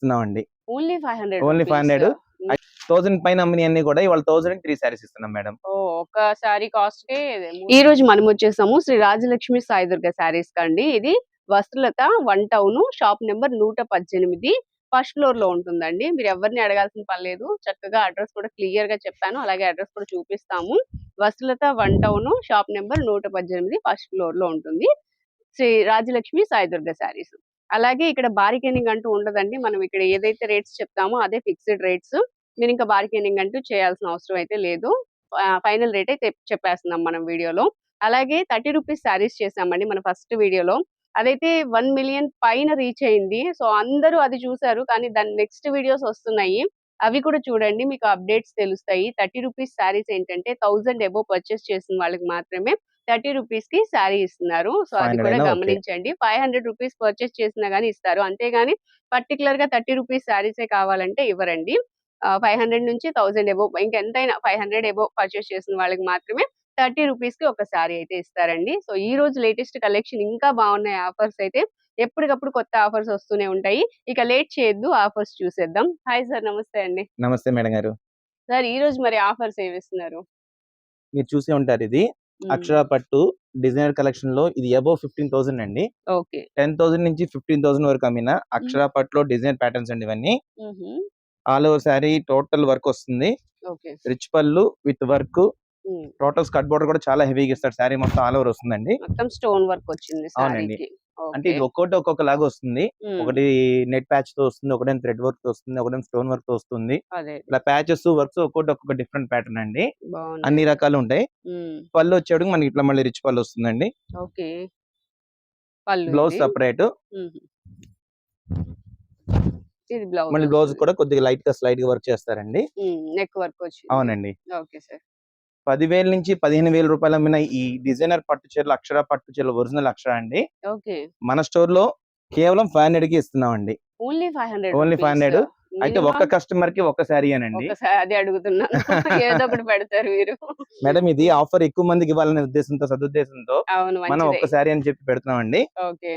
ఇస్తున్నామండి. Only five hundred Only 500. Thousand పైన అమ్మిని అన్ని కూడా ఇవాళ థౌసండ్ త్రీ శారీస్ ఇస్తున్నాం మేడం. ఓ ఒక్క శారీ కాస్ట్కి ఈ రోజు మనం వచ్చేసాము శ్రీ రాజలక్ష్మి సాయి దుర్గ శారీస్ కండి ఇది Vastralatha one town shop number నూట పద్దెనిమిది. ఫస్ట్ ఫ్లోర్లో ఉంటుందండి. మీరు ఎవరిని అడగాల్సిన పని లేదు. చక్కగా అడ్రస్ కూడా క్లియర్గా చెప్పాను. అలాగే అడ్రస్ కూడా చూపిస్తాము. Vastralatha one town shop number నూట పద్దెనిమిది ఫస్ట్ ఫ్లోర్లో ఉంటుంది. శ్రీ రాజలక్ష్మి సాయి దుర్గ శారీస్. అలాగే ఇక్కడ బార్గెనింగ్ అంటూ ఉండదండి. మనం ఇక్కడ ఏదైతే రేట్స్ చెప్తామో అదే ఫిక్స్డ్ రేట్స్ మీరు ఇంకా బార్గెనింగ్ అంటూ చేయాల్సిన అవసరం అయితే లేదు. ఫైనల్ రేట్ అయితే చెప్పేస్తున్నాం మనం వీడియోలో. అలాగే థర్టీ రూపీస్ శారీస్ చేసామండి మన ఫస్ట్ వీడియోలో. అదైతే వన్ మిలియన్ పైన రీచ్ అయింది. సో అందరూ అది చూసారు కానీ దాని నెక్స్ట్ వీడియోస్ వస్తున్నాయి. అవి కూడా చూడండి. మీకు అప్డేట్స్ తెలుస్తాయి. థర్టీ రూపీస్ శారీస్ ఏంటంటే థౌసండ్ ఎబో పర్చేస్ చేసిన వాళ్ళకి మాత్రమే. థర్టీ రూపీస్కి శారీ ఇస్తున్నారు. సో అది 500 కూడా. గమనించండి. ఫైవ్ హండ్రెడ్ రూపీస్ పర్చేస్ చేసినా గానీ ఇస్తారు. అంతేగాని పర్టికులర్గా థర్టీ రూపీస్ శారీసే కావాలంటే ఇవ్వరండి. ఫైవ్ హండ్రెడ్ నుంచి థౌసండ్ ఎబో ఇంకెంతైనా ఫైవ్ హండ్రెడ్ ఎబో పర్చేస్ చేసిన వాళ్ళకి మాత్రమే థర్టీ రూపీస్కి ఒక సారీ అయితే ఇస్తారండి. సో ఈ రోజు లేటెస్ట్ కలెక్షన్ ఇంకా బాగున్నాయి ఆఫర్స్ అయితే. ఎప్పటికప్పుడు కొత్త ఆఫర్స్ వస్తూనే ఉంటాయి. ఇక లేట్ చేయొద్దు ఆఫర్స్ చూసేద్దాం. హాయ్ సార్ నమస్తే అండి. నమస్తే మేడం గారు. సార్ ఈ రోజు మరి ఆఫర్స్ ఏమి ఇస్తున్నారు మీరు చూసే ఉంటారు ఇది. అక్షర పట్టు డిజైనర్ కలెక్షన్లో ఇది అబౌవ్ ఫిఫ్టీన్ థౌసండ్ అండి. టెన్ థౌసండ్ నుంచి ఫిఫ్టీన్ థౌసండ్ వరకు అమ్మిన అక్షర పట్టులో డిజైన్ ప్యాటర్న్స్ అండి ఇవన్నీ. All over sari total work వస్తుంది. రిచ్ పళ్ళు విత్ వర్క్. టోటల్ స్కట్ బోర్డర్ కూడా చాలా హెవీగా ఇస్తారు. శారీ మొత్తం ఆల్ ఓవర్ వస్తుందండి. మొత్తం స్టోన్ వర్క్ వచ్చింది అవునండి. అంటే ఇది ఒక్కోటి ఒక్కొక్క లాగా వస్తుంది ఒకటి నెట్ ప్యాచ్తో వస్తుంది ఒకటి థ్రెడ్ వర్క్తో వస్తుంది ఒకటి స్టోన్ వర్క్తో వస్తుంది ఇలా ప్యాచెస్ వర్క్స్ ఒక్కొక్కటి ఒక్కొక్క డిఫరెంట్ ప్యాటర్న్ అండి. అన్ని రకాలు ఉంటాయి. పళ్ళు వచ్చేటికి మనకి ఇట్లా మళ్ళీ రిచ్ పళ్ళు వస్తుందండి. బ్లౌజ్. సపరేట్. ఇది బ్లౌజ్ మళ్ళీ బ్లౌజ్ కూడా కొద్దిగా లైట్గా స్లైడ్గా వర్క్ చేస్తారండి. నెక్ వర్క్ అవునండి. Okay sir. పదివేల నుంచి పదిహేను వేల రూపాయల అమ్మిన ఈ డిజైనర్ పట్టు చీరలు అక్షర పట్టు చీరలు ఒరిజినల్ అక్షర అండి. మన స్టోర్లో కేవలం ఫైవ్ హండ్రెడ్కి ఇస్తున్నామండి. Only five hundred Only 500. అయితే ఒక్క కస్టమర్కి ఒక్క శారీ అనండి. అది అడుగుతున్నాను. ఏదో ఒకటి పెడతారు మీరు. మేడం ఇది ఆఫర్ ఎక్కువ మందికి ఇవ్వాలనే ఉద్దేశంతో సదుద్దేశంతో మనం ఒక్క శారీ అని చెప్పి పెడుతున్నామండి. ఓకే.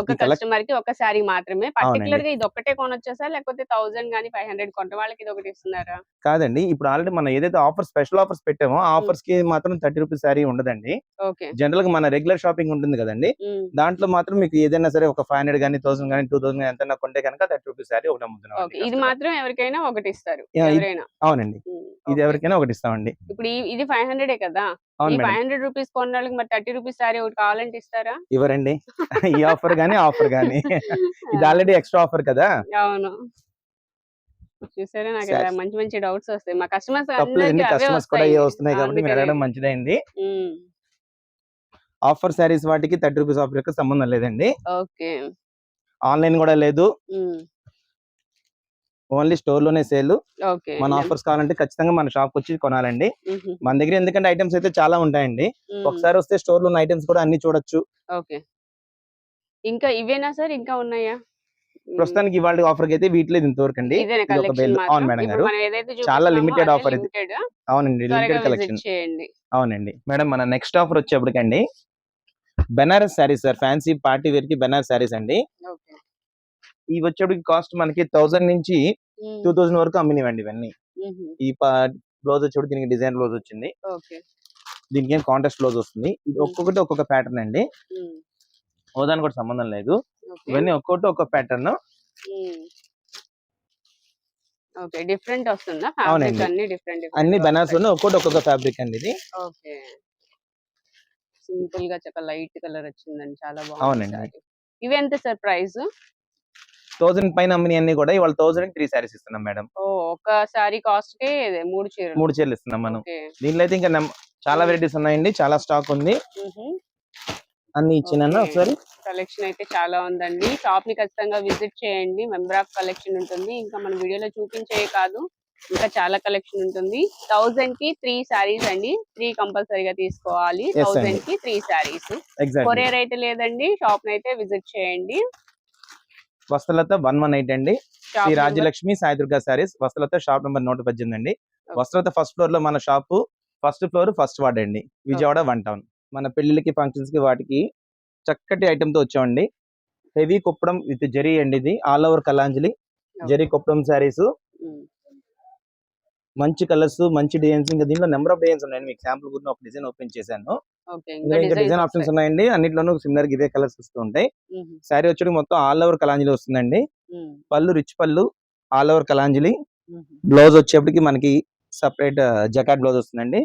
ఒక కస్టమర్కి ఒక సారీ మాత్రమే. పర్టికులర్. గా ఇది ఒక్కటే కొనొచ్చా సార్ లేకపోతే థౌసండ్ గానీ ఫైవ్ హండ్రెడ్ కొంట వాళ్ళకి ఇది ఒకటి ఇస్తున్నారా? కాదండి. ఇప్పుడు ఆల్రెడీ మనం ఏదైతే ఆఫర్ స్పెషల్ ఆఫర్స్ పెట్టామో ఆ ఆఫర్స్కి మాత్రం థర్టీ రూపీస్ శారీ ఉండదండి. జనరల్గా మన రెగ్యులర్ షాపింగ్ ఉంటుంది కదండి. దాంట్లో మాత్రం మీకు ఏదైనా సరే ఒక ఫైవ్ హండ్రెడ్ కానీ థౌసండ్ కానీ టూ థౌసండ్ ఎంత కొంటే కనుక థర్టీ రూపీస్ శారీ ఒకటి అమ్ముతున్నాం ఇది మాత్రం ఎవరికైనా ఒకటి ఇస్తారు. అవునండి. ఇది. ఎవరికైనా ఒకటి ఇస్తామండి. ఇప్పుడు ఇది ఫైవ్ హండ్రెడే కదా? ఫైవ్ హండ్రెడ్ రూపీస్ కొన్న వాళ్ళకి మరి థర్టీ రూపీస్ సారీ ఒకటి కావాలంటే ఇస్తారా? ఇవ్వరండి. ఈ ఆఫర్ గానీ ఆఫర్ గానీ. ఇది ఆల్రెడీ ఎక్స్ట్రా ఆఫర్ కదా? అవును. చూసారా నాకు ఇలా Sir. మంచి మంచి డౌట్స్ వస్తాయి. మా కస్టమర్స్ కస్టమర్స్ కూడా వస్తున్నాయి కాబట్టి మీరు అడగడం మంచిదైంది. ఆఫర్ శారీస్ వాటికి థర్టీ రూపీస్ ఆఫర్ యొక్క సంబంధం లేదండి. ఓకే. ఆన్లైన్ కూడా లేదు. ఓన్లీ స్టోర్లోనే సేల్ మన ఆఫర్స్ కావాలంటే ఖచ్చితంగా మన షాప్ వచ్చి కొనాలండి మన దగ్గర ఎందుకంటే ఐటమ్స్ అయితే చాలా ఉంటాయండి. ఒకసారి వస్తే స్టోర్లో ఉన్న ఐటమ్స్ కూడా అన్ని చూడొచ్చు. ఇంకా ఇవేనా సార్? ఇంకా ఉన్నాయా? ప్రస్తుతానికి ఇవాళ ఆఫర్ అయితే వీటిలో ఇంతవరకు అండి మాత్రం? అవును మేడం గారు. చాలా ఇది. limited. అవునండి లిమిటెడ్ కలెక్షన్ అవునండి. మేడం మన next offer వచ్చేప్పటికండి. Banaras saris sir fancy party వేర్కి బెనారస్ శారీస్ అండి. ఇవి వచ్చేప్పటికి కాస్ట్ మనకి థౌసండ్ నుంచి టూ థౌసండ్ వరకు అమ్మినవండి ఇవన్నీ. ఈ బ్లౌజ్ వచ్చేప్పుడు దీనికి డిజైన్ బ్లౌజ్ వచ్చింది. దీనికి ఏం కాంట్రాస్ట్ బ్లౌజ్ వస్తుంది. ఇది ఒక్కొక్కటి ఒక్కొక్క ప్యాటర్న్ అండి. ఉమ్, హోదానికి కూడా సంబంధం లేదు. ఇవన్నీ ఒక్కొక్కటి ఒక్కొక్క ప్యాటర్న్. ఓకే. డిఫరెంట్ వస్తుందా? అవునండి. ఫ్యాబ్రిక్ అన్ని డిఫరెంట్ అన్ని బెనారస్ ఒక్కొక్కటి ఒక్కొక్క ఫ్యాబ్రిక్ అండి ఇది. ఓకే. సింపుల్గా చాలా లైట్ కలర్ వచ్చిందండి. చాలా అవునండి. బాగుంది ఇవి ఎంత సార్ ప్రైస్? థౌసండ్ పైన అమ్మిని అన్ని కూడా ఇవాళ థౌసండ్ త్రీ శారీస్ ఇస్తున్నాం మేడం. ఓ ఒక సారీ కాస్ట్కి మూడు చీరలు. మూడు చీరలు ఇస్తున్నాం మనం. దీనిలో అయితే ఇంకా చాలా వెరైటీస్ ఉన్నాయండి చాలా స్టాక్ ఉంది. అన్ని ఇచ్చిన. ఒకసారి. కలెక్షన్ అయితే చాలా ఉందండి. షాప్ని ఖచ్చితంగా విజిట్ చేయండి. మెంబర్ ఆఫ్ కలెక్షన్ ఉంటుంది. ఇంకా మన వీడియోలో చూపించే కాదు. ఇంకా చాలా కలెక్షన్ ఉంటుంది. థౌసండ్కి త్రీ సారీస్ అండి. త్రీ కంపల్సరీగా తీసుకోవాలి. థౌసండ్. కి త్రీ సారీస్ కొరియర్ అయితే లేదండి. షాప్ని అయితే విజిట్ చేయండి. వస్త్రలత వన్ వన్ ఎయిట్ అండి. Shri number- Rajalakshmi Saidurga Sarees Vastralatha shop number నూట పద్దెనిమిది అండి. వస్త్రలత ఫస్ట్ ఫ్లోర్లో మన shop first floor first ward అండి. Vijayawada one town. మన పెళ్ళిళ్ళకి ఫంక్షన్స్కి వాటికి చక్కటి ఐటమ్తో వచ్చామండి. హెవీ కుప్పడం విత్ జరీ అండి ఇది. All over Kalanjali zari Kuppadam sarees. మంచి కలర్స్ మంచి డిజైన్స్ ఇంకా దీంట్లో నెంబర్ ఆఫ్ డిజైన్స్ ఉన్నాయండి. మీకు శాంపుల్ గురించి ఒక డిజైన్ ఓపెన్ చేశాను. డిజైన్ ఆప్షన్స్ ఉన్నాయండి. అన్నిట్లోనూ సిమిలర్ ఇవే కలర్స్ వస్తూ ఉంటాయి. శారీ వచ్చి మొత్తం ఆల్ ఓవర్ కలాంజలి వస్తుందండి. పళ్ళు రిచ్ పళ్ళు ఆల్ ఓవర్ కలాంజలి బ్లౌజ్ వచ్చేప్పటికి మనకి సపరేట్ జకాట్ బ్లౌజ్ వస్తుందండి.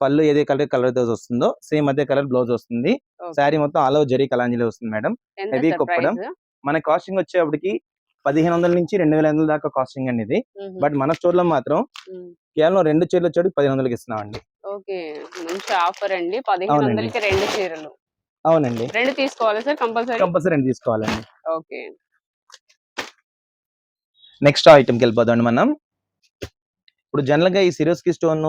పళ్ళు ఏదే కలర్ కలర్ బ్లౌజ్ వస్తుందో సేమ్ అదే కలర్ బ్లౌజ్ వస్తుంది. శారీ మొత్తం ఆల్ ఓవర్ జరీ కలాంజలి వస్తుంది మేడం. heavy కొప్పడం. మన కాస్టింగ్ వచ్చేప్పటికి పదిహేను వందల నుంచి రెండు వేల ఐదు వందల దాకా కాస్టింగ్ అండి ఇది. బట్ మన స్టోర్లో మాత్రం కేవలం రెండు చీరలు వచ్చేటికి పదిహేను వందలకి ఇస్తున్నాం అండి ఓకే. మంచి ఆఫర్ అండి పదిహేను అవునండి. వందలకి రెండు చీరలు. అవునండి. రెండు తీసుకోవాలి సార్? కంపల్సరీ? కంపల్సరీ రెండు తీసుకోవాలండి. ఓకే. నెక్స్ట్ ఐటమ్కి వెళ్ళిపోదాం మనం. ఇప్పుడు జనరల్గా ఈ సిరోస్కి స్టోన్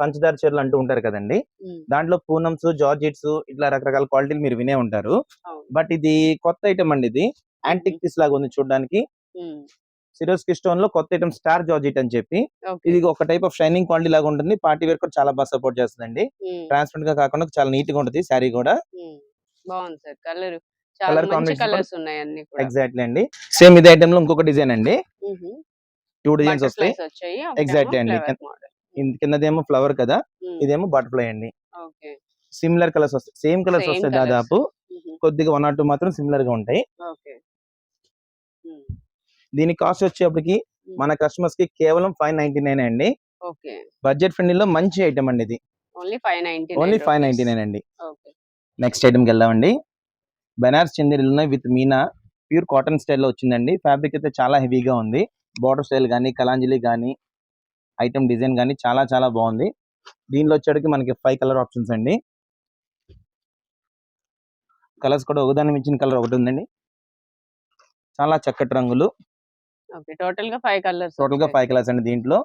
పంచదార చీరలు అంటూ ఉంటారు కదండి. ఉమ్, దాంట్లో పూనమ్స్ జార్జెట్స్ ఇట్లా రకరకాల క్వాలిటీలు మీరు వినే ఉంటారు. అవును. బట్ ఇది కొత్త ఐటమ్ అండి ఇది. యాంటిక్ పీస్ లాగా ఉంది చూడడానికి. ఉమ్, సిరోస్కి స్టోన్లో కొత్త ఐటమ్ స్టార్ జార్జెట్ అని చెప్పి. ఇది ఒక టైప్ ఆఫ్ షైనింగ్ క్వాలిటీ లాగా ఉంటుంది. పార్టీ వేర్ కూడా చాలా బాగా సపోర్ట్ చేస్తుందండి. ట్రాన్స్పరెంట్గా కాకుండా చాలా నీట్గా ఉంటుంది శారీ కూడా. బాగుంది సార్. కలర్ అన్ని కూడా. ఎగ్జాక్ట్లీ అండి. సేమ్ ఇదే ఐటమ్లో ఇంకొక డిజైన్ అండి. టూ డిజైన్స్ వస్తాయి. Exactly అండి. కిందదేమో ఫ్లవర్ కదా. ఇదేమో బటర్ఫ్లై అండి. సిమిలర్ కలర్స్ వస్తాయి. సేమ్ కలర్స్ వస్తాయి. దాదాపు. కొద్దిగా వన్ ఆర్ టూ మాత్రం సిమిలర్గా ఉంటాయి దీని కాస్ట్ వచ్చేప్పటికి మన కస్టమర్స్కి కేవలం ఫైవ్ నైన్టీ నైన్ అండి. బడ్జెట్ ఫ్రెండ్లీ లో మంచి ఐటమ్ అండి ఇది. Only five ninety only five ninety nine అండి. నెక్స్ట్ ఐటమ్కి వెళ్దామండి. బెనారస్ చందేరీలు ఉన్నాయి విత్ మీనా. ప్యూర్ కాటన్ స్టైల్లో వచ్చిందండి. ఫ్యాబ్రిక్ అయితే చాలా హెవీగా ఉంది. బార్డర్ స్టైల్ కానీ కలాంజలి కానీ ఐటమ్ డిజైన్ కానీ చాలా చాలా బాగుంది. దీనిలో వచ్చేటికి మనకి ఫైవ్ కలర్ ఆప్షన్స్ అండి. కలర్స్ కూడా ఒకదాని మించిన కలర్ ఒకటి ఉందండి. చాలా చక్కటి రంగులు. టోటల్గా ఫైవ్ కలర్స్ టోటల్గా ఫైవ్ కలర్స్ అండి దీంట్లో.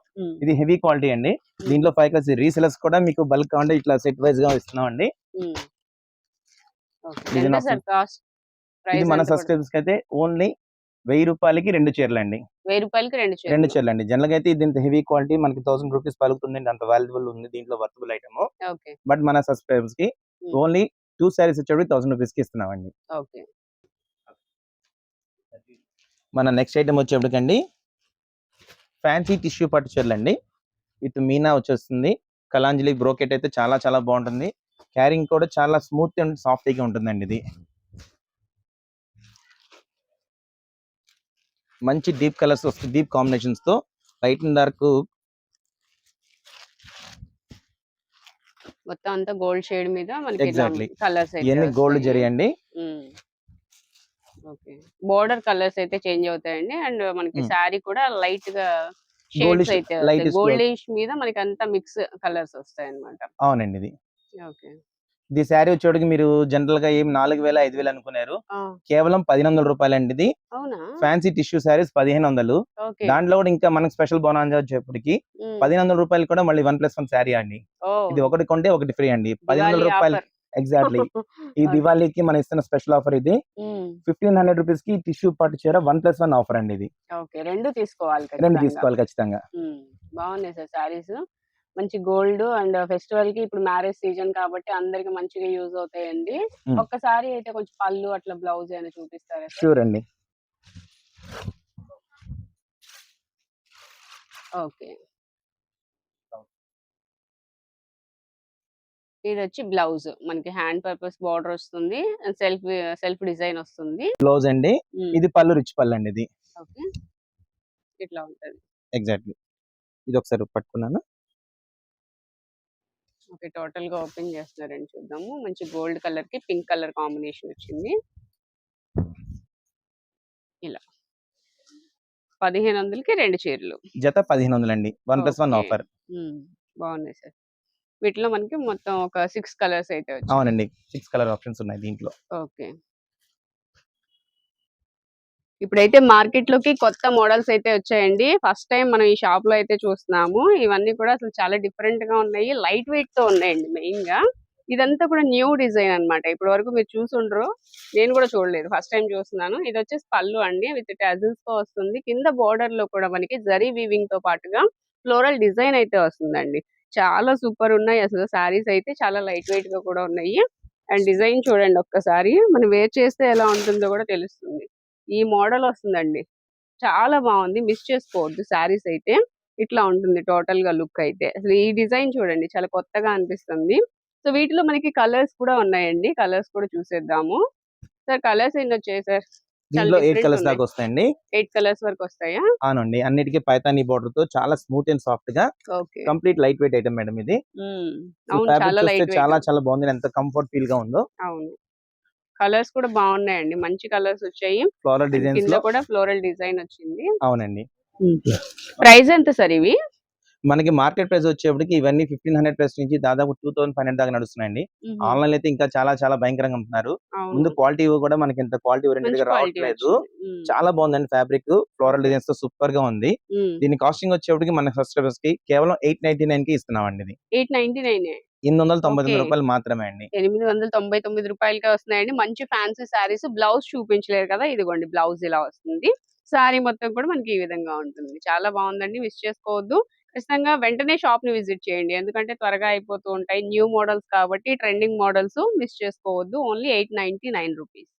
ఇది హెవీ క్వాలిటీ అండి. దీంట్లో ఫైవ్ కలర్స్ రీసెలర్స్ కూడా మీకు బల్క్ కావాలంటే ఇట్లా సెట్ వైజ్గా ఇస్తున్నాం అండి ఇది మన సబ్స్క్రైబర్స్కి అయితే ఓన్లీ వెయ్యి రూపాయలకి రెండు చీరలు అండి. వెయ్యి రూపాయలకి రెండు చీరలు. రెండు చీరలు అండి. జనరల్ అయితే ఇది ఇంత హెవీ క్వాలిటీ మనకి థౌసండ్ రూపీస్ పలుకుతుంది అంత వాల్యుబుల్ ఉంది దీంట్లో వర్తబుల్ ఐటమ్. బట్ మన సబ్స్క్రైబర్స్కి. ఓన్లీ టూ సారీస్ వచ్చేవి థౌసండ్ రూపీస్కి ఇస్తున్నామండి. ఓకే. మన నెక్స్ట్ ఐటమ్ వచ్చేప్పటికండి ఫ్యాన్సీ టిష్యూ పట్టు చీరలు అండి విత్ మీనా వచ్చేస్తుంది. కలాంజలి బ్రోకెట్ అయితే చాలా చాలా బాగుంటుంది. క్యారింగ్ కూడా చాలా స్మూత్ అండ్ సాఫ్ట్గా ఉంటుందండి ఇది. మంచి డీప్ కలర్స్ వస్తాయి డీప్ కాంబినేషన్స్తో లైట్ అండ్ డార్క్ మొత్తం అంతా గోల్డ్ షేడ్ మీద Exactly. కలర్స్ ఇవన్నీ గోల్డ్ జరీ అండి. బోర్డర్ కలర్స్ అయితే చేంజ్ అవుతాయండి. అండ్ మనకి. శారీ కూడా లైట్గా షేడ్స్ అయితే గోల్డిష్ మీద మనకి అంతా మిక్స్ కలర్స్ వస్తాయి అన్నమాట అవునండి ఇది. ఓకే. ఇది శారీ వచ్చేటికి మీరు జనరల్గా ఏం నాలుగు వేల ఐదు వేలు అనుకున్నారు. కేవలం పదిహేను వందల రూపాయలు అండి ఇది ఫ్యాన్సీ టిష్యూ శారీస్ పదిహేను వందలు. దాంట్లో కూడా ఇంకా మనకి స్పెషల్ బోనాంజా వచ్చేప్పటికి పదిహేను వందల రూపాయలు కూడా మళ్ళీ వన్ ప్లస్ వన్ శారీ అండి. ఇది ఒకటి కొంటే ఒకటి ఫ్రీ అండి. పదిహేను వందల రూపాయలు ఎగ్జాక్ట్లీ ఈ దివాళీకి మనం ఇస్తున్న స్పెషల్ ఆఫర్ ఇది. ఫిఫ్టీన్ హండ్రెడ్ రూపీస్కి టిష్యూ పట్టు చీర వన్ ప్లస్ వన్ ఆఫర్ అండి ఇది. ఓకే. రెండు తీసుకోవాలి రెండు. తీసుకోవాలి ఖచ్చితంగా. బాగున్నాయి సార్ శారీస్. మంచి గోల్డ్ అండ్ ఫెస్టివల్కి ఇప్పుడు మ్యారేజ్ సీజన్ కాబట్టి అందరికి మంచిగా యూజ్ అవుతాయండి. ఒక్కసారి అయితే కొంచెం పళ్ళు అట్లా బ్లౌజ్ అయినా చూపిస్తారా? షూర్ అండి. ఓకే. ఇది వచ్చి బ్లౌజ్. మనకి హ్యాండ్ పర్పస్ బార్డర్ వస్తుంది. సెల్ఫ్ సెల్ఫ్ డిజైన్ వస్తుంది. బ్లౌజ్ అండి. ఇది పళ్ళు రిచ్ పళ్ళు అండి ఇది. ఓకే. ఇట్లా ఉంటది. ఎగ్జాక్ట్లీ. ఇది ఒకసారి పట్టుకున్నాను. ఓకే టోటల్గా ఓపెన్ చేస్తున్నారని చూద్దాము. మంచి గోల్డ్ కలర్కి పింక్ కలర్ కాంబినేషన్ వచ్చింది. ఇలా. పదిహేను వందలకి రెండు చీరలు. జత పదిహేను వందలు అండి వన్ ప్లస్ వన్. ఆఫర్. బాగున్నాయి సార్. వీటిలో మనకి మొత్తం ఒక సిక్స్ కలర్స్ అయితే అవునండి. సిక్స్ కలర్ ఆప్షన్స్ ఉన్నాయి దీంట్లో. ఓకే. ఇప్పుడైతే మార్కెట్లోకి కొత్త మోడల్స్ అయితే వచ్చాయండి. ఫస్ట్ టైం మనం ఈ షాప్లో అయితే చూస్తున్నాము. ఇవన్నీ కూడా అసలు చాలా డిఫరెంట్గా ఉన్నాయి. లైట్ వెయిట్తో ఉన్నాయండి మెయిన్గా ఇదంతా కూడా న్యూ డిజైన్ అన్నమాట. ఇప్పటి వరకు మీరు చూసుండ్రు. నేను కూడా చూడలేదు. ఫస్ట్ టైం చూస్తున్నాను. ఇది వచ్చేసి పళ్ళు అండి. విత్ టజల్స్తో వస్తుంది. కింద బోర్డర్లో కూడా మనకి జరీ వీవింగ్తో పాటుగా ఫ్లోరల్ డిజైన్ అయితే వస్తుందండి. చాలా సూపర్ ఉన్నాయి. అసలు సారీస్ అయితే చాలా లైట్ వెయిట్గా కూడా ఉన్నాయి. అండ్ డిజైన్ చూడండి ఒక్కసారి. మనం వేర్ చేస్తే ఎలా ఉంటుందో కూడా తెలుస్తుంది. ఈ మోడల్ వస్తుందండి. చాలా బాగుంది. మిస్ చేసుకోవద్దు శారీస్ అయితే. ఇట్లా ఉంటుంది టోటల్గా లుక్ అయితే. అసలు ఈ డిజైన్ చూడండి. చాలా కొత్తగా అనిపిస్తుంది. సో వీటిలో మనకి కలర్స్ కూడా ఉన్నాయండి. కలర్స్ కూడా చూసేద్దాము. సార్ కలర్స్ ఎన్ని వచ్చాయి సార్ దీంట్లో ఎయిట్ కలర్స్. దాకా వస్తాయండి ఎయిట్ కలర్స్ వరకు వస్తాయా? అవునండి. అన్నిటికీ పైతానీ బార్డర్తో చాలా స్మూత్ అండ్ సాఫ్ట్గా complete light weight item madam ఇది. చాలా చాలా బాగుంది. ఎంత కంఫర్ట్ ఫీల్గా ఉందో. అవును. కలర్స్ కూడా బాగున్నాయండి. మంచి కలర్స్ వచ్చాయి. ఫ్లోరల్లో. కూడా ఫ్లోరల్ డిజైన్ వచ్చింది. అవునండి. ప్రైస్ ఎంత సార్ ఇవి? మనకి మార్కెట్ ప్రైస్ వచ్చేప్పటికి ఇవన్నీ ఫిఫ్టీన్ హండ్రెడ్ ప్రైస్ నుంచి దాదాపు టూ థౌసండ్ ఫైవ్ హండ్రెడ్ దాకా నడుస్తున్నాయండి. ఆన్లైన్ అయితే ఇంకా చాలా చాలా భయంకరంగా అమ్ముతున్నారు. ముందు క్వాలిటీ కూడా మనకి ఇంత క్వాలిటీ ఓరియంటెడ్గా రావట్లేదు. చాలా బాగుందండి ఫ్యాబ్రిక్. ఫ్లోరల్ డిజైన్స్తో సూపర్గా ఉంది. దీని కాస్టింగ్ వచ్చేప్పటికి మన సబ్స్క్రైబర్స్కి కేవలం ఎయిట్ నైన్టీ నైన్కి ఇస్తున్నామండి ఇది. Eight ninety nine? ఎనిమిది వందల తొంభై తొమ్మిది. రూపాయలు మాత్రమే అండి. ఎనిమిది వందల తొంభై తొమ్మిది రూపాయలకే వస్తున్నాయండి. మంచి ఫ్యాన్సీ శారీస్. బ్లౌజ్ చూపించలేరు కదా? ఇదిగోండి బ్లౌజ్ ఇలా వస్తుంది. శారీ మొత్తం కూడా మనకి ఈ విధంగా ఉంటుంది. చాలా బాగుందండి. మిస్ చేసుకోవద్దు. ఖచ్చితంగా వెంటనే షాప్ని విజిట్ చేయండి. ఎందుకంటే త్వరగా అయిపోతూ ఉంటాయి. న్యూ మోడల్స్ కాబట్టి ట్రెండింగ్ మోడల్స్ మిస్ చేసుకోవద్దు. Only eight ninety nine rupees.